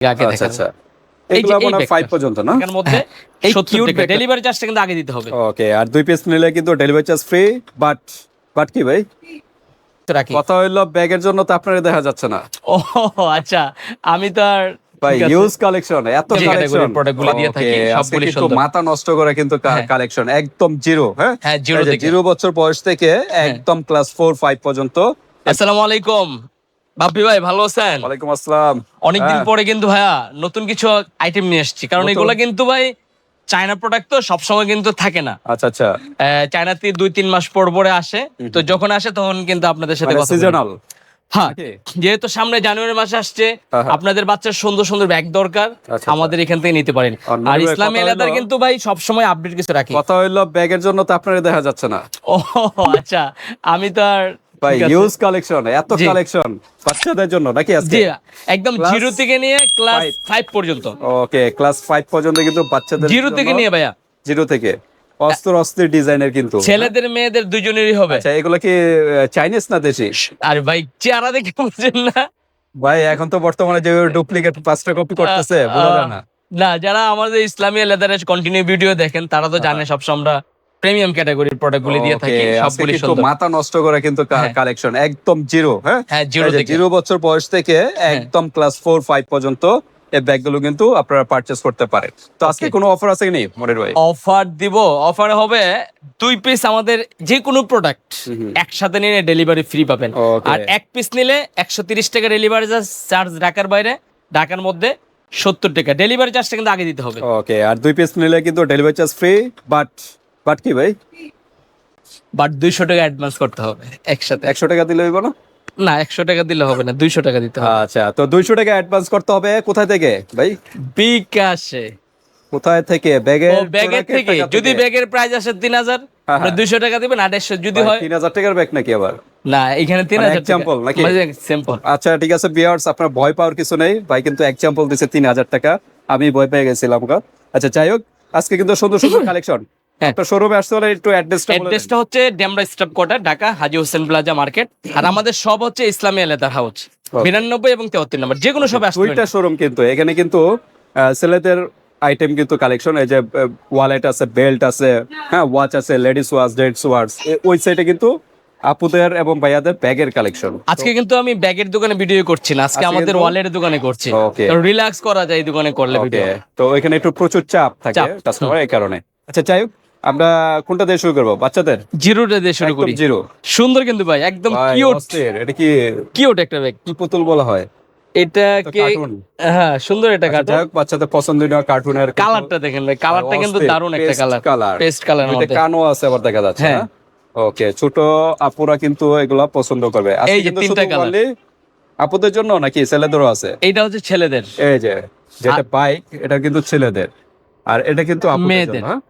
আগে আচ্ছা আচ্ছা। এগুলো আপনার ব্যাগটা। পর্যন্ত না? এর মধ্যে এই সত্তর cute টাকা ব্যাগটা- ডেলিভারি চার্জটা কিন্তু আগে দিতে হবে। ওকে আর দুই পিস নিলে কিন্তু delivery charge free but but কি ভাই? তো রাখি। কথা হইল ব্যাগের জন্য তো আপনারা দেখা যাচ্ছে না। ও আচ্ছা আমি তো আর ভাই ইউজ কালেকশন এত কালেকশন category দিয়ে থাকি, সবগুলি সুন্দর। মাথা নষ্ট করে কিন্তু হ্যাঁ। কালেকশন একদম জিরো হ্যাঁ? হ্যাঁ, zero জিরো বছর বয়স থেকে একদম ক্লাস ফোর ফাইভ পর্যন্ত। আসসালামু আলাইকুম। বাপ্পি ভাই ভালো আছেন? ওয়ালাইকুম আসসালাম। অনেকদিন হ্যাঁ। পরে কিন্তু ভাইয়া নতুন কিছু আইটেম নিয়ে এসেছি কারণ? এগুলো কিন্তু ভাই চায়না প্রোডাক্ট তো সবসময় কিন্তু থাকে না। আচ্ছা আচ্ছা। চায়নাতে দুই তিন মাস পর পরে আসে। তো যখন আসে তখন কিন্তু আপনাদের সাথে কথা সিজনাল হ্যাঁ যেহেতু সামনে জানুয়ারি মাস আসছে হ্যাঁ, হ্যাঁ। আপনাদের বাচ্চার সুন্দর সুন্দর ব্যাগ দরকার। আচ্ছা। আমাদের এখান থেকে নিতে পারেন। আর ইসলামী এলাকার কিন্তু ভাই সবসময় আপডেট কিছু রাখি। কথা হইল ব্যাগের জন্য তো আপনারা দেখা যাচ্ছে না। ও আচ্ছা। আমি তো আর ভাই কালেকশন এত কালেকশন বাচ্চাদের জন্য নাকি আজকে? একদম জিরো থেকে নিয়ে ক্লাস five। ফাইভ পর্যন্ত। ওকে ক্লাস ফাইভ পর্যন্ত কিন্তু বাচ্চাদের জিরো থেকে নিয়ে ভাইয়া। জিরো থেকে। অস্ত্র অস্ত্রের ডিজাইনের কিন্তু। ছেলেদের মেয়েদের দুজনেরই হবে। আচ্ছা এগুলো কি চাইনিজ না দেশি? আর ভাই চেহারা দেখে বুঝছেন না। ভাই এখন তো বর্তমানে যে ডুপ্লিকেট পাঁচটা কপি করতেছে বোঝা না। না যারা আমাদের ইসলামী লেদারের কন্টিনিউ ভিডিও দেখেন তারা তো জানে সবসময় আমরা প্রিমিয়াম ক্যাটাগরির প্রোডাক্ট গুলি দিয়ে থাকি সবগুলি সুন্দর। মাথা নষ্ট করে কিন্তু হ্যাঁ। কালেকশন একদম জিরো হ্যাঁ? হ্যাঁ জিরো এই যে থেকে। জিরো বছর বয়স থেকে একদম ক্লাস ফোর ফাইভ পর্যন্ত এই ব্যাগগুলো কিন্তু আপনারা পারচেস করতে পারেন। তো আজকে কোনো অফার আছে কি নেই মনির ভাই? অফার দিব। অফার হবে দুই পিস আমাদের যে কোনো প্রোডাক্ট একসাথে নিলে ডেলিভারি ফ্রি পাবেন। আর এক পিস নিলে একশো তিরিশ টাকা ডেলিভারি চার্জ ঢাকার বাইরে ঢাকার মধ্যে সত্তর টাকা। ডেলিভারি চার্জটা কিন্তু আগে দিতে হবে। ওকে আর দুই পিস নিলে কিন্তু delivery charge free but but কি ভাই? বাট দুইশো টাকা অ্যাডভান্স করতে হবে একসাথে। একশো টাকা দিলে হইব না? না একশো টাকা দিলে হবে না দুইশো টাকা দিতে হবে। আচ্ছা তো দুইশো টাকা অ্যাডভান্স করতে হবে কোথায় থেকে ভাই? বিকাশে। কোথায় থেকে? ব্যাগের ব্যাগের থেকে। যদি ব্যাগের প্রাইস আসে তিন হাজার হ্যাঁ, হ্যাঁ। দুইশো টাকা দিবেন আড়াইশো যদি হয় তিন হাজার টাকার ব্যাগ নাকি আবার? না এখানে তিন মানে হাজার example নাকি? সিম্পল আচ্ছা ঠিক আছে বিয়ার্স আপনার ভয় পাওয়ার কিছু নেই। ভাই কিন্তু এক্সাম্পল দিছে তিন হাজার টাকা। আমি ভয় পেয়ে গেছিলাম আচ্ছা যাই হোক আজকে কিন্তু সুন্দর সুন্দর কালেকশন হ্যাঁ। আপনার শোরুমে আসতে হলে একটু অ্যাড্রেসটা অ্যাড্রেসটা হচ্ছে Demra staff quarter Dhaka Haji Hossain plaza market. আর আমাদের সব হচ্ছে ইসলামী লেদার হাউস বিরানব্বই এবং তেহত্তর নম্বর যে কোনো সব আসতে দুইটা শোরুম কিন্তু এখানে কিন্তু ছেলেদের আইটেম কিন্তু কালেকশন এই যে ওয়ালেট আছে বেল্ট আছে হ্যাঁ ওয়াচ আছে লেডিস ওয়াচ জেন্টস ওয়াচ ওই সাইডে কিন্তু আপুদের এবং ভাইয়াদের ব্যাগের কালেকশন আজকে কিন্তু আমি ব্যাগের দোকানে ভিডিও করছি না আজকে আমাদের ওয়ালের দোকানে করছি। রিল্যাক্স করা যায় এই দোকানে করলে ভিডিও তো এখানে একটু প্রচুর চাপ থাকে কাস্টমার এই কারণে। আচ্ছা যাই হোক আমরা কোনটা দিয়ে শুরু করব? বাচ্চাদের? জিরোটা দিয়ে শুরু করি। জিরো। সুন্দর কিন্তু ভাই একদম কিউট এটা কি কিউট একটা ব্যাগ কি পুতুল বলা হয়? এটা কে হ্যাঁ সুন্দর আচ্ছা, কার্টুন হোক বাচ্চাদের পছন্দনীয় কার্টুনের কালারটা দেখেন ভাই কালারটা কিন্তু দারুণ একটা কালার কালার পেস্ট কালার মধ্যে। কানও আছে আবার দেখা যাচ্ছে হ্যাঁ। ওকে ছোট আপুরা কিন্তু এগুলা পছন্দ করবে। এই যে তিনটা only আপুদের জন্য নাকি ছেলেদেরও আছে? এটা হচ্ছে ছেলেদের। এই যে যেটা বাইক এটা কিন্তু ছেলেদের। আর এটা কিন্তু আপুদের মেয়েদের। হ্যাঁ?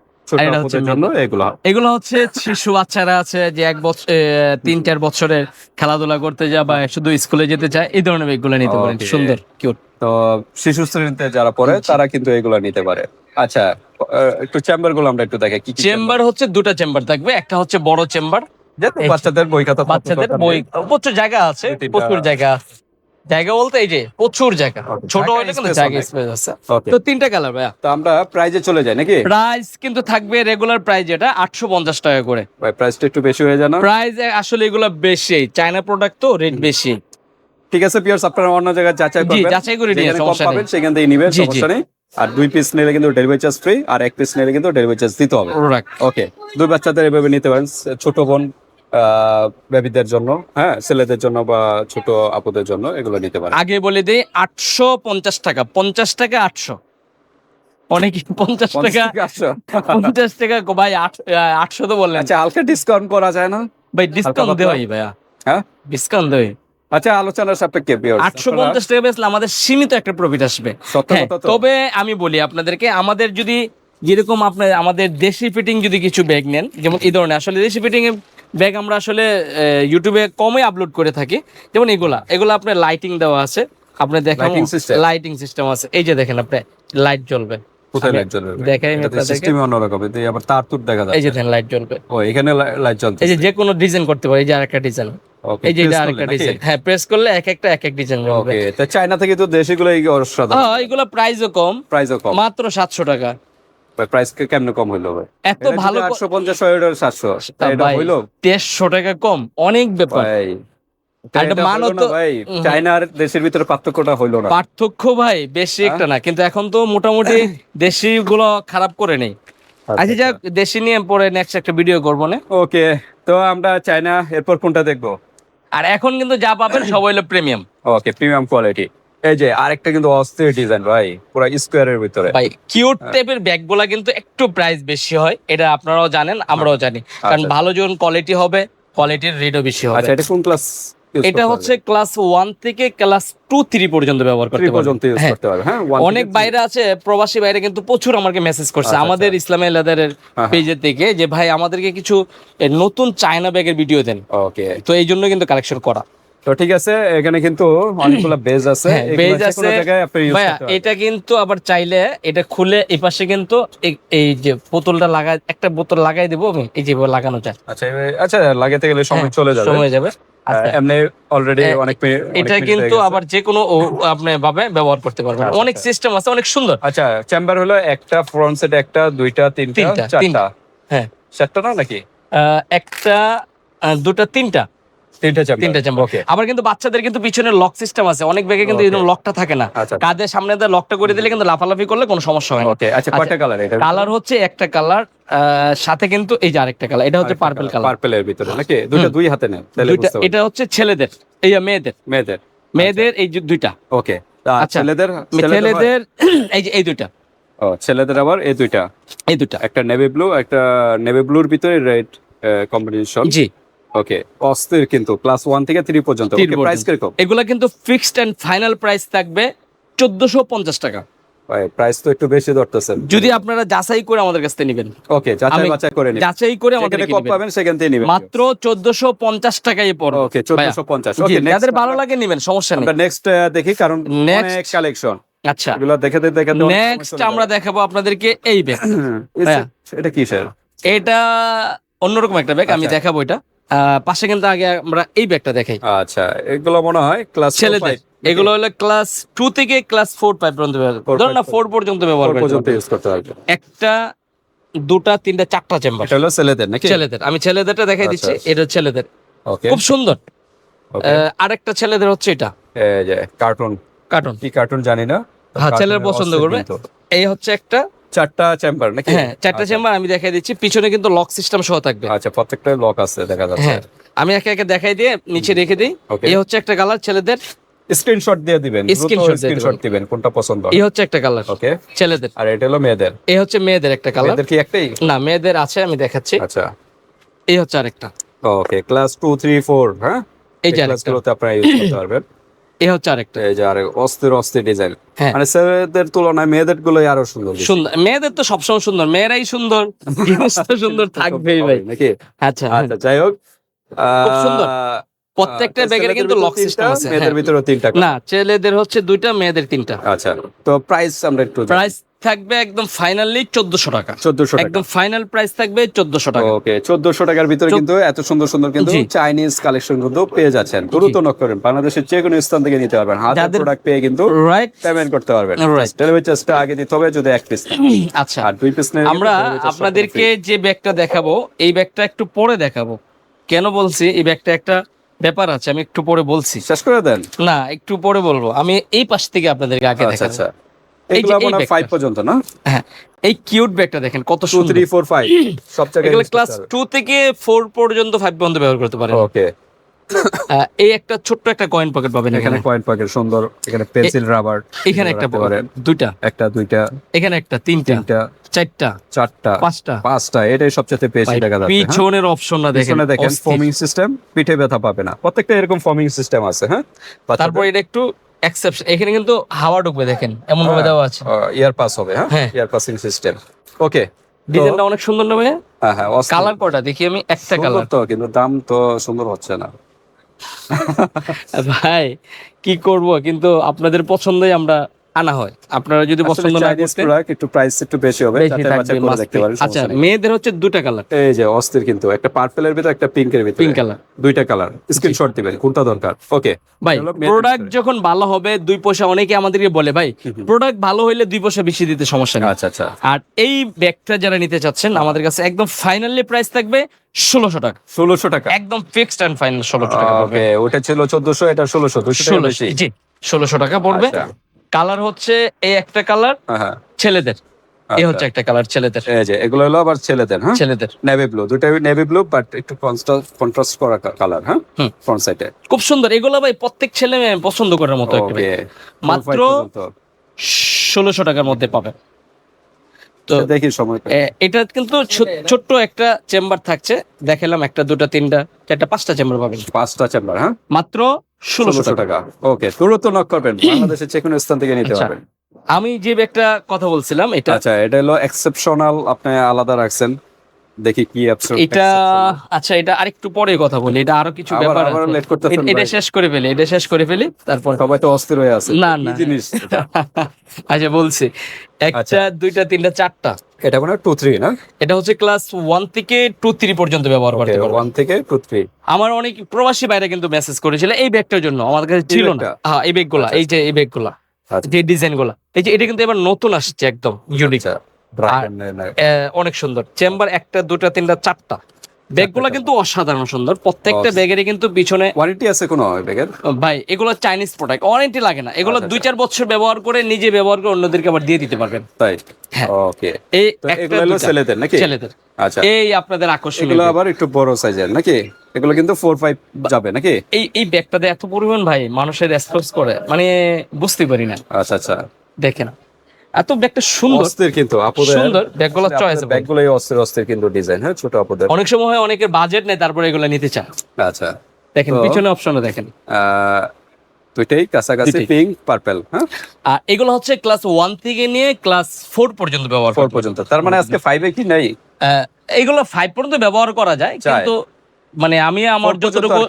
এগুলা। হচ্ছে শিশু বাচ্চারা আছে যে এক বছর তিন চার বছরের খেলাধুলা করতে যায় বা শুধু স্কুলে যেতে চায় এই ধরনের ব্যাগগুলো নিতে পারেন। সুন্দর কিউট তো শিশু শ্রেণীতে যারা পড়ে তারা কিন্তু এগুলা নিতে পারে। আচ্ছা একটু চেম্বারগুলো আমরা একটু দেখে কি কি চেম্বার হচ্ছে দুটা চেম্বার থাকবে একটা হচ্ছে বড় চেম্বার। বাচ্চাদের বই খাতা বাচ্চাদের বই প্রচুর জায়গা আছে প্রচুর জায়গা আছে। জায়গা বলতে এই যে প্রচুর জায়গা। ছোট হলে কিন্তু জায়গা স্পেস আছে। তো তিনটা কালার ভাইয়া। তো আমরা প্রাইজে চলে যাই নাকি? প্রাইস কিন্তু থাকবে রেগুলার প্রাইস আটশো পঞ্চাশ টাকা করে। ভাই প্রাইসটা একটু বেশি হয়ে যায় না? প্রাইস আসলে এগুলো বেশি। চায়না প্রোডাক্ট তো রেট বেশি। ঠিক আছে পিয়ার্স আপনারা অন্য জায়গায় যাচাই জি করবেন। যাচাই করে নিয়ে সমস্যা নেই। সেখান থেকে নিবেন। সমস্যা নেই। আর দুই পিস নিলে কিন্তু ডেলিভারি চার্জ ফ্রি আর এক পিস নিলে কিন্তু ডেলিভারি চার্জ দিতে হবে। ওকে দুই বাচ্চাদের এভাবে নিতে পারেন ছোট বোন বেবিদের জন্য হ্যাঁ ছেলেদের জন্য বা ছোট আপুদের জন্য এগুলো নিতে পারেন। আগে বলে দিই আটশো পঞ্চাশ টাকা পঞ্চাশ টাকা আটশো। অনেক পঞ্চাশ টাকা পঞ্চাশ টাকা ভাই আটশো তো বললেন। আচ্ছা হালকা ডিসকাউন্ট করা যায় না? ভাই ডিসকাউন্ট দেওয়াই ভাইয়া। হ্যাঁ? ডিসকাউন্ট দেয় আচ্ছা আলোচনার সাপেক্ষে আটশো পঞ্চাশ টাকা বেচলে আমাদের সীমিত একটা প্রফিট আসবে। হ্যাঁ, তবে আমি বলি আপনাদেরকে আমাদের যদি যেরকম আপনার আমাদের দেশি ফিটিং যদি কিছু ব্যাগ নেন যেমন এই ধরনের আসলে দেশি ফিটিং ব্যাগ আমরা আসলে ইউটিউবে কমই আপলোড করে থাকি। যেমন এগুলা এগুলা আপনার লাইটিং দেওয়া আছে। আপনি দেখেন লাইটিং সিস্টেম আছে। এই যে দেখেন আপনি লাইট জ্বলবে। কোথায় লাইট জ্বলবে? দেখাই আমি এটাতে আপনাদেরকে। সিস্টেম অন্যরকম এতে আবার তার তুর দেখা এই যে দেখেন লাইট জ্বলবে। ও এখানে লাইট জ্বলছে এই যে যে কোনো ডিজাইন করতে পারে এই যে আরেকটা ডিজাইন এই যে আরেকটা ডিজাইন হ্যাঁ প্রেস করলে এক একটা এক এক ডিজাইন হবে তো চায়না থেকে তো এই অসাধারণ। হ্যাঁ এগুলো প্রাইসও কম। প্রাইসও কম। মাত্র সাতশো টাকা। প্রাইস কেমনে কম হইল ভাই? এত ভালো আটশো পঞ্চাশ সাতশো এটা হইল? দেড়শো টাকা কম অনেক ব্যাপার। ভাই আর এটা এটা মানও হইল না তো- ভাই হুম। দেশের ভিতরে পার্থক্যটা হইল না। পার্থক্য ভাই বেশি হ্যাঁ? একটা না কিন্তু এখন তো মোটামুটি দেশি গুলো খারাপ করে নেই। আচ্ছা যাক দেশি নিয়ে পরে নেক্সট একটা ভিডিও করব না? ওকে তো আমরা চায়না এরপর কোনটা দেখব? আর এখন কিন্তু যা পাবেন সব হইল প্রিমিয়াম ওকে প্রিমিয়াম কোয়ালিটি এই যে আরেকটা কিন্তু অস্থির ডিজাইন ভাই পুরো স্কোয়ারের ভিতরে। ভাই কিউট হ্যাঁ। টাইপের ব্যাগগুলা কিন্তু একটু প্রাইস বেশি হয় এটা আপনারাও জানেন আমরাও জানি। কারণ আচ্ছা। ভালো যখন কোয়ালিটি হবে কোয়ালিটির রেটও বেশি হবে। আচ্ছা এটা কোন ক্লাস এটা হচ্ছে ক্লাস ওয়ান থেকে ক্লাস টু থ্রি পর্যন্ত ব্যবহার করতে পর্যন্ত ইউজ হ্যাঁ। করতে পারবে। হ্যাঁ অনেক বাইরে আছে প্রবাসী বাইরে কিন্তু প্রচুর আমাকে মেসেজ করছে আচ্ছা, আমাদের আচ্ছা। ইসলামী লেদারের হ্যাঁ। পেজের থেকে যে ভাই আমাদেরকে কিছু নতুন চায়না ব্যাগের ভিডিও দেন। ওকে তো এই জন্য কিন্তু কালেকশন করা। তো ঠিক আছে এখানে কিন্তু অনেকগুলো বেজ আছে। হ্যাঁ, বেজ আছে। ইউজ ভাইয়া এটা কিন্তু আবার চাইলে এটা খুলে এই পাশে কিন্তু এই- যে বোতলটা লাগাই একটা বোতল লাগাই দেবো আমি এই যে লাগানো যায়। আচ্ছা আচ্ছা লাগাতে গেলে সময় হ্যাঁ, চলে যাবে। সময় যাবে। আচ্ছা, এমনি অলরেডি অনেক এটা কিন্তু আবার যে কোনো আপনি ভাবে ব্যবহার করতে পারবেন। আচ্ছা, অনেক আচ্ছা। সিস্টেম আছে অনেক সুন্দর। আচ্ছা চেম্বার হলো একটা ফ্রন্ট সেট একটা দুইটা তিনটা চারটা। হ্যাঁ। চারটা না নাকি? একটা দুটা তিনটা। তিনটা চেম্বার তিনটা চেম্বার ওকে আবার কিন্তু বাচ্চাদের কিন্তু পিছনে লক সিস্টেম আছে। অনেক ব্যাগে কিন্তু. এরকম লকটা থাকে না। আচ্ছা। কাদের সামনে দিয়ে লকটা করে দিলে কিন্তু লাফালাফি করলে কোনো সমস্যা হয় না। ওকে আচ্ছা কয়টা কালার এটা? কালার হচ্ছে একটা কালার সাথে কিন্তু এই যে আরেকটা কালার এটা হচ্ছে পার্পল কালার পার্পলের ভিতরে নাকি? দুইটা দুই হাতে নেন এটা হচ্ছে ছেলেদের এই মেয়েদের। মেয়েদের। মেয়েদের এই যে দুইটা। ওকে আচ্ছা। ছেলেদের ছেলেদের ছেলেদের এই যে এই দুইটা। ও ছেলেদের আবার এই দুইটা? এই দুইটা। একটা নেভি ব্লু একটা নেভি ব্লুর ভিতরে রেড কম্বিনেশন জি। ওকে অস্থির কিন্তু ক্লাস ওয়ান থেকে থ্রি পর্যন্ত প্রাইস কীরকম? এগুলা কিন্তু ফিক্সড এন্ড ফাইনাল প্রাইস থাকবে চোদ্দশো পঞ্চাশ টাকা। প্রাইস তো একটু বেশি ধরতেছেন। যদি আপনারা যাচাই করে আমাদের কাছ থেকে নেবেন। ওকে যাচাই বাছাই করে নিন যাচাই করে আমাদের যেখানে কম পাবেন সেখান থেকে নিবেন। মাত্র চোদ্দশো পঞ্চাশ টাকায় পড়বে। ওকে চোদ্দশো পঞ্চাশ। জি, ওকে যাদের ভালো লাগে নেবেন সমস্যা নেই। আমরা নেক্সট দেখি কারণ অনেক কালেকশন আচ্ছা। এগুলো দেখাতে দেখাতে নেক্সট আমরা দেখাবো আপনাদেরকে এই ব্যাগ। এটা কি স্যার এটা অন্যরকম একটা ব্যাগ আমি আচ্ছা। দেখাবো এটা। পাশে কিন্তু আগে আমরা এই ব্যাগটা দেখাই। আচ্ছা এগুলো মনে হয় ক্লাস ছেলেদের। এগুলো হলো ক্লাস টু থেকে ক্লাস ফোর ফাইভ পর্যন্ত ধরুন না ফোর পর্যন্ত ব্যবহার করতে পর্যন্ত ইউজ করতে পারবে একটা দুটা তিনটা চারটা চেম্বার এটা হলো ছেলেদের নাকি? ছেলেদের। আমি ছেলেদেরটা দেখাই আচ্ছা, দিচ্ছি। এটা ছেলেদের। ওকে খুব সুন্দর। আরেকটা ছেলেদের হচ্ছে এটা। এই যে কার্টুন কার্টুন কি কার্টুন জানি না। হ্যাঁ, ছেলেরা পছন্দ করবে। এই হচ্ছে একটা চারটা চেম্বার নাকি? হ্যাঁ চারটা। চেম্বার আমি দেখাই দিচ্ছি। পিছনে কিন্তু লক সিস্টেম সহ থাকবে। আচ্ছা প্রত্যেকটা লক আছে দেখা যাচ্ছে। হ্যাঁ আমি একে একে দেখাই দিয়ে নিচে রেখে দিই। এই হচ্ছে একটা কালার ছেলেদের। স্ক্রিনশট দিয়ে দিবেন স্ক্রিনশট দিবেন। কোনটা পছন্দ? এই হচ্ছে একটা কালার ওকে ছেলেদের। আর এটা হলো মেয়েদের। এই হচ্ছে মেয়েদের একটা কালার মেয়েদের কি একটাই? না মেয়েদের আছে আমি দেখাচ্ছি। আচ্ছা। এই হচ্ছে আরেকটা। Okay class two three four হ্যাঁ? এই ক্লাসগুলোতে আপনারা ইউজ করতে পারবেন। এই হচ্ছে আরেকটা। এই যে আরে অস্থির অস্থির ডিজাইন। হ্যাঁ। মানে ছেলেদের তুলনায় মেয়েদের গুলোই আরও সুন্দর সুন্দর। মেয়েদের তো সবসময় সুন্দর মেয়েরাই সুন্দর সুন্দর থাকবেই ভাই। নাকি? আচ্ছা আচ্ছা যাই হোক। সুন্দর। আহ, প্রত্যেকটা ব্যাগের কিন্তু লক সিস্টেম আছে মেয়েদের হ্যাঁ। ভিতরে তিনটা। না ছেলেদের হচ্ছে দুইটা মেয়েদের তিনটা। আচ্ছা তো প্রাইস আমরা একটু প্রাইস থাকবে একদম ফাইনালি চোদ্দশো টাকা। চোদ্দশো একদম ফাইনাল প্রাইস থাকবে চোদ্দশো টাকা। ওকে চোদ্দশো টাকার ভিতরে কিন্তু এত সুন্দর সুন্দর কিন্তু চাইনিজ কালেকশন কিন্তু পেয়ে যাচ্ছেন। দ্রুত নক করেন। বাংলাদেশের যে কোনো স্থান থেকে নিতে পারবেন। হাজার প্রোডাক্ট পেয়ে কিন্তু রাইট পেমেন্ট করতে পারবেন। ডেলিভারি চার্জটা আগে দিতে হবে যদি এক পিস আচ্ছা। আর দুই পিস আমরা আপনাদেরকে যে ব্যাগটা দেখাবো এই ব্যাগটা একটু পরে দেখাবো। কেন বলছি? এই ব্যাগটা একটা ব্যাপার আছে আমি একটু পরে বলছি। শেষ করে দেন। না একটু পরে বলব। আমি এই পাশ থেকে আপনাদেরকে আগে আচ্ছা। এই এগুলো এই পর্যন্ত না? হ্যাঁ এই কিউট ব্যাগটা দেখেন কত সুন্দর। সব জায়গায় এগুলো ক্লাস থেকে পর্যন্ত পর্যন্ত ব্যবহার করতে পারেন। ওকে এই একটা ছোট্ট একটা কয়েন পকেট পাবেন এখানে পয়েন্ট পকেট সুন্দর এখানে পেন্সিল রাবার এখানে একটা দুইটা। একটা দুইটা এখানে একটা তিনটা তিনটা চারটা চারটা পাঁচটা। পাঁচটা এটাই সবচেয়ে বেশি হ্যাঁ? পিছনের অপশনটা দেখেন দেখেন অস্থির। ফোমিং সিস্টেম পিঠে ব্যথা পাবে না। প্রত্যেকটা এরকম ফর্মিং সিস্টেম আছে হ্যাঁ? তারপর এটা একটু এক্সেপশন এখানে কিন্তু হাওয়া ঢুকবে দেখেন এমন ভাবে হ্যাঁ। দেওয়া আছে। ইয়ার পাস হবে হ্যাঁ? হ্যাঁ। ইয়ার পাসিং সিস্টেম ওকে ডিজাইনটা অনেক সুন্দর না ভাইয়া? হ্যাঁ হ্যাঁ। কালার কটা? দেখি আমি একটা কালার তো কিন্তু দাম তো সুন্দর হচ্ছে না। ভাই কি করব? কিন্তু আপনাদের পছন্দই আমরা আনা হয়। আপনারা যদি পছন্দ না প্রোডাক্ট একটু প্রাইস একটু বেশি হবে দেখতে পারেন আচ্ছা মেয়েদের হচ্ছে দুটা কালার এই যে অস্থির কিন্তু একটা পার্পেলের ভিতর একটা পিঙ্কের ভিতর। পিঙ্ক কালার দুইটা কালার স্ক্রিনশট দিবেন কোনটা দরকার? ওকে ভাই প্রোডাক্ট যখন ভালো হবে দুই পয়সা অনেকে আমাদেরকে বলে ভাই প্রোডাক্ট ভালো হইলে দুই পয়সা বেশি দিতে সমস্যা নেই। আচ্ছা আচ্ছা। আর এই ব্যাগটা যারা নিতে চাচ্ছেন আমাদের কাছে একদম ফাইনালি প্রাইস থাকবে ষোলোশো টাকা। ষোলোশো টাকা? একদম ফিক্সড অ্যান্ড ফাইনাল ষোলোশো টাকা ওটা ছিল চোদ্দশো এটা ষোলোশো ষোলোশো জি ষোলোশো টাকা পড়বে। আচ্ছা। কালার হচ্ছে এই একটা কালার হ্যাঁ, ছেলেদের। এই আচ্ছা। হচ্ছে একটা কালার ছেলেদের। এই যে এগুলো হলো আবার ছেলেদের হ্যাঁ? ছেলেদের। নেভি ব্লু দুটাই নেভি ব্লু বাট একটু কন্ট্রাস্ট করা কালার হ্যাঁ? ফ্রন্ট সাইডে খুব সুন্দর। এগুলো ভাই প্রত্যেক ছেলে মেয়ে পছন্দ করার মতো একটা মাত্র ষোলোশো টাকার মধ্যে পাবেন। তো দেখি সময় এটা কিন্তু ছোট্ট একটা চেম্বার থাকছে। দেখালাম একটা দুটো তিনটা চারটা পাঁচটা চেম্বার পাবেন। পাঁচটা চেম্বার হ্যাঁ? মাত্র ষোলোশো টাকা। ওকে তুরন্ত নক করবেন। বাংলাদেশের যে কোনো স্থান থেকে নিতে আচ্ছা। পারবেন। আমি যে একটা কথা বলছিলাম এটা আচ্ছা এটা হলো এক্সেপশনাল আপনি আলাদা রাখছেন। দেখি কি এটা আচ্ছা এটা আরেকটু পরে কথা বলি এটা আরও কিছু ব্যাপার এটা শেষ করে ফেলি এটা শেষ করে ফেলি তারপর সবাই তো অস্থির হয়ে আছে। না, না। জিনিস আচ্ছা বলছি। একটা আচ্ছা। দুইটা তিনটা চারটা। এটা মানে টু থ্রি না? এটা হচ্ছে ক্লাস ওয়ান থেকে টু থ্রি পর্যন্ত ব্যবহার করতে পারব। ওয়ান থেকে টু থ্রি আমার অনেক প্রবাসী বাইরে কিন্তু মেসেজ করেছিল এই ব্যাগটার জন্য আমার কাছে ছিল না? হ্যাঁ এই ব্যাগগুলা এই যে এই ব্যাগগুলা আচ্ছা। যে ডিজাইনগুলা। এই যে এটা কিন্তু এবার নতুন আসছে একদম ইউনিক আচ্ছা। অনেক সুন্দর। চেম্বার একটা দুটা তিনটা চারটা। ব্যাগগুলা কিন্তু অসাধারণ সুন্দর। প্রত্যেকটা. ব্যাগেরই কিন্তু পিছনে ওয়ারেন্টি আছে কোনো ব্যাগের? ভাই এগুলো চাইনিজ প্রোডাক্ট ওয়ারেন্টি লাগে না। এগুলো আচ্ছা, দুই চার বছর ব্যবহার করে নিজে ব্যবহার করে অন্যদেরকে আবার দিয়ে দিতে পারবেন। তাই? হ্যাঁ। ওকে এই একটা এগুলো ছেলেদের নাকি? ছেলেদের। আচ্ছা। এই আপনাদের আকর্ষণীয় এগুলো আবার একটু বড় সাইজের নাকি? এগুলো কিন্তু ফোর ফাইভ যাবে নাকি? এই এই ব্যাগটাতে এত পরিমাণ ভাই মানুষের রেসপন্স করে। মানে বুঝতে পারি না। আচ্ছা আচ্ছা। দেখে না এত ব্যাগটা সুন্দর। অস্থির কিন্তু আপুদের। সুন্দর ব্যাগগুলো চয়েস ব্যাগগুলোই অস্থির অস্থির কিন্তু ডিজাইন হ্যাঁ ছোট আপুদের। অনেক সময় হয় অনেকের বাজেট নেই তারপরে এগুলো নিতে চান। আচ্ছা। দেখেন পিছনে অপশনে দেখেন। দুইটাই কাছাকাছি পিঙ্ক পার্পল হ্যাঁ? আর এগুলো হচ্ছে ক্লাস ওয়ান থেকে নিয়ে ক্লাস ফোর পর্যন্ত ব্যবহার ফোর পর্যন্ত। তার মানে আজকে ফাইভে কি নাই? এগুলো ফাইভ পর্যন্ত ব্যবহার করা যায় যায়। কিন্তু মানে আমি আমার যতটুকু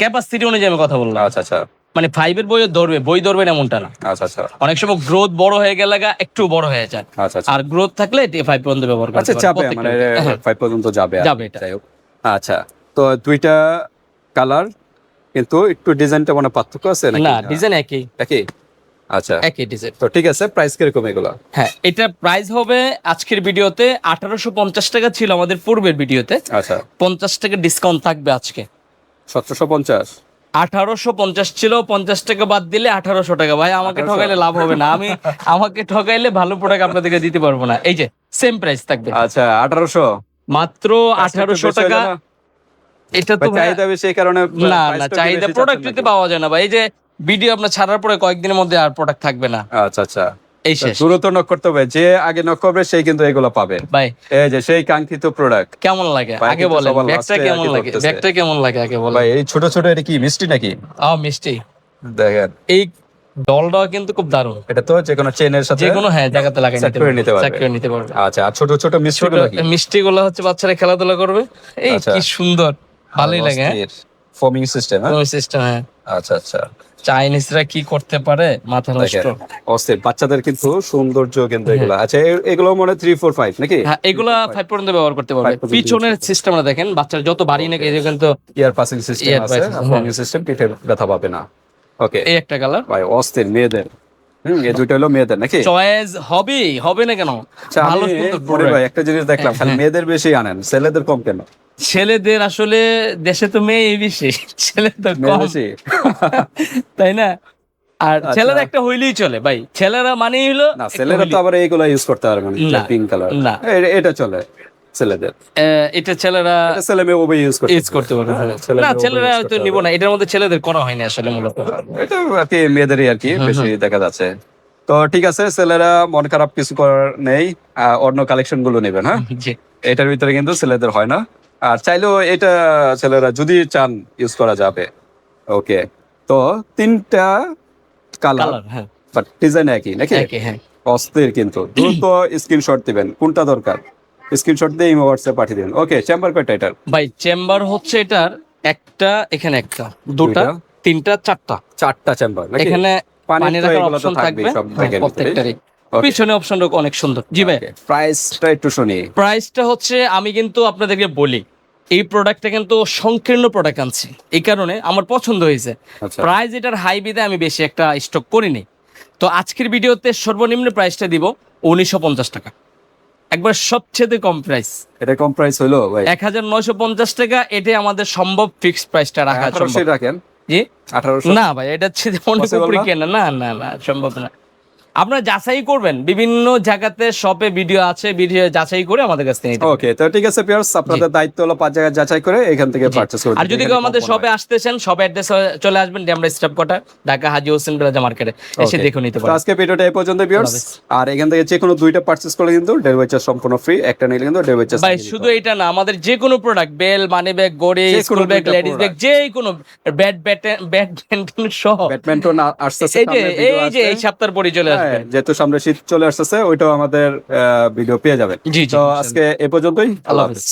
ক্যাপাসিটি অনুযায়ী আমি কথা বললাম। আচ্ছা আচ্ছা। মানে ফাইভের বই ধরবে বই ধরবে না এমনটা না। আচ্ছা আচ্ছা। অনেক সময় গ্রোথ বড় হয়ে গেলে গা একটু বড় হয়ে যায়। আচ্ছা আচ্ছা। আর গ্রোথ থাকলে ফাইভ পর্যন্ত ব্যবহার করতে আচ্ছা যাবে মানে হ্যাঁ, ফাইভ পর্যন্ত যাবে যাবে এটা। আচ্ছা তো দুইটা কালার কিন্তু একটু ডিজাইনটা মানে পার্থক্য আছে নাকি? না ডিজাইন একই। একই? আচ্ছা। একই ডিজাইন তো ঠিক আছে প্রাইস কীরকম এগুলো? হ্যাঁ এটা প্রাইস হবে আজকের ভিডিওতে আঠারোশো পঞ্চাশ টাকা ছিল আমাদের পূর্বের ভিডিওতে। আচ্ছা। পঞ্চাশ টাকা ডিসকাউন্ট থাকবে আজকে। সতেরোশো পঞ্চাশ? আঠারোশো পঞ্চাশ ছিল পঞ্চাশ টাকা বাদ দিলে আঠারোশো টাকা। ভাই আমাকে ঠকাইলে লাভ হবে না। আমি আমাকে ঠকাইলে ভালো প্রোডাক্ট আপনাদেরকে দিতে পারব না। এই যে সেম প্রাইস থাকবে। আচ্ছা আঠারোশো। মাত্র আঠারোশো টাকা। এটা তো চাহিদা বেশি কারণে না না চাহিদা প্রোডাক্ট নাকি? পাওয়া যায় না। ভাই এই যে ভিডিও আপনার ছাড়ার পরে কয়েকদিনের মধ্যে আর প্রোডাক্ট থাকবে না। আচ্ছা আচ্ছা। এই শেষ। দ্রুত নক করতে হবে। যে আগে নক করবে সেই কিন্তু এগুলো পাবে। ভাই এই যে সেই কাঙ্ক্ষিত প্রোডাক্ট কেমন লাগে? আগে বলেন ব্যাগটা কেমন লাগে? ব্যাগটা কেমন লাগে? আগে বলেন। ভাই এই ছোট ছোট এটা কি মিষ্টি নাকি? আ মিষ্টি। দেখেন। এই ডলটাও কিন্তু খুব দারুণ। এটা তো যে কোনো চেনের সাথে যে কোনো হ্যাঁ জায়গাতে লাগাই নিতে পারবে। নিতে পারবে। আচ্ছা আর ছোট ছোট মিষ্টি গুলো কি? মিষ্টি গুলো হচ্ছে বাচ্চারা খেলাধুলা করবে। এই আচ্ছা। কি সুন্দর। ভালোই লাগে হ্যাঁ। ফর্মিং সিস্টেম হ্যাঁ? সিস্টেম হ্যাঁ। আচ্ছা আচ্ছা। চাইনিজরা কি করতে পারে? মাথা নষ্ট। অস্থির। বাচ্চাদের কিন্তু সৌন্দর্য কিন্তু এগুলো। আচ্ছা এগুলো মনে থ্রি ফোর ফাইভ নাকি? হ্যাঁ এগুলো ফাইভ পর্যন্ত ব্যবহার করতে পারবে। পিছনের সিস্টেমটা দেখেন বাচ্চার যত বাড়ি নাকি এই কিন্তু ইয়ার পাসিং সিস্টেম আছে সিস্টেম পিঠে ব্যথা পাবে না। ওকে এই একটা কালার ভাই অস্থির মেয়েদের। এই দুইটা হলো মেয়েদের নাকি? চয়েস হবে হবে না কেন? আচ্ছা, ভালো সুন্দর ভাই একটা জিনিস দেখলাম খালি মেয়েদের বেশি আনেন ছেলেদের কম কেন? ছেলেদের আসলে দেশে তো মেয়ে বেশি ছেলেদের মেয়ে কম। তাই না? আর আচ্ছা। ছেলেরা একটা হইলেই চলে ভাই। ছেলেরা মানেই হলো না ছেলেরা তো আবার এইগুলো ইউজ করতে পারবে না পিঙ্ক কালার না। এটা চলে। ছেলেদের। এটা ছেলেরা ছেলে মেয়ে ওভাবে ইউজ করতে ইউজ করতে পারবে হ্যাঁ, না ছেলেরা হয়তো নিব না এটার মধ্যে ছেলেদের করা হয়নি আসলে মূলত। এটা আর কি মেয়েদেরই আর কি বেশি দেখা যাচ্ছে। তো ঠিক আছে ছেলেরা মন খারাপ কিছু করার নেই অন্য কালেকশনগুলো নেবেন হ্যাঁ? এটার ভিতরে কিন্তু ছেলেদের হয় না। আর চাইলেও এটা ছেলেরা যদি চান ইউজ করা যাবে। ওকে তো তিনটা কালার হ্যাঁ। বাট ডিজাইন একই নাকি? হ্যাঁ। অস্থির কিন্তু। দ্রুত স্ক্রিনশট দিবেন কোনটা দরকার? স্ক্রিনশট দিয়ে ইমো হোয়াটসঅ্যাপ পাঠিয়ে দিবেন। ওকে চেম্বার কয়টা এটার? ভাই চেম্বার হচ্ছে এটার একটা এখানে একটা দুটা তিনটা চারটা। চারটা চেম্বার এখানে পানি রাখার অপশন থাকবে। সব হ্যাঁ, প্রত্যেকটারই. পিছনে অপশনটা অনেক সুন্দর। জি ভাই। প্রাইসটা একটু শুনি। প্রাইসটা হচ্ছে আমি কিন্তু আপনাদেরকে বলি এই প্রোডাক্টটা কিন্তু সংকীর্ণ প্রোডাক্ট আনছি। এই কারণে আমার পছন্দ হয়েছে। আচ্ছা। প্রাইস এটার হাই বিদে আমি বেশি একটা স্টক করিনি। তো আজকের ভিডিওতে সর্বনিম্ন প্রাইসটা দিব উনিশশো পঞ্চাশ টাকা। একবার সবচেয়ে কম প্রাইস এটা কম প্রাইস হলো ভাই। এক হাজার নয়শো পঞ্চাশ টাকা এটাই আমাদের সম্ভব ফিক্সড প্রাইসটা রাখা সম্ভব। রাখেন? জি? আঠারোশো? না ভাই এটা হচ্ছে যে অনেক Possible উপরে না? কেনা। না না না সম্ভব না। আপনারা যাচাই করবেন বিভিন্ন জায়গাতে শপে ভিডিও আছে ভিডিও যাচাই করে আমাদের কাছ থেকে ওকে তো ঠিক আছে পিয়ার্স আপনাদের দায়িত্ব হলো পাঁচ জায়গায় যাচাই করে এখান থেকে পারচেজ করবেন আর যদি কেউ আমাদের শপে আসতে চান শপে অ্যাড্রেস চলে আসবেন Demra staff quarter Dhaka Haji Hossain plaza মার্কেটে এসে. দেখে নিতে পারেন আজকে ভিডিওটা এই পর্যন্ত পিয়ার্স আর এখান থেকে যে কোনো দুইটা পারচেজ করলে কিন্তু ডেলিভারি চার্জ সম্পূর্ণ ফ্রি একটা নিলে কিন্তু ডেলিভারি চার্জ ভাই শুধু এটা না আমাদের যে কোনো প্রোডাক্ট বেল মানি ব্যাগ গড়ি স্কুল ব্যাগ লেডিস ব্যাগ। যে কোনো ব্যাট ব্যাট ব্যাট সহ ব্যাডমিন্টন আসছে এই যে এই যে এই সপ্তাহের পরে চলে আসবে হ্যাঁ, যেহেতু সামনে শীত চলে আসতেছে ওইটাও আমাদের ভিডিও পেয়ে যাবেন। জি তো আজকে এ পর্যন্তই আল্লাহ হাফেজ।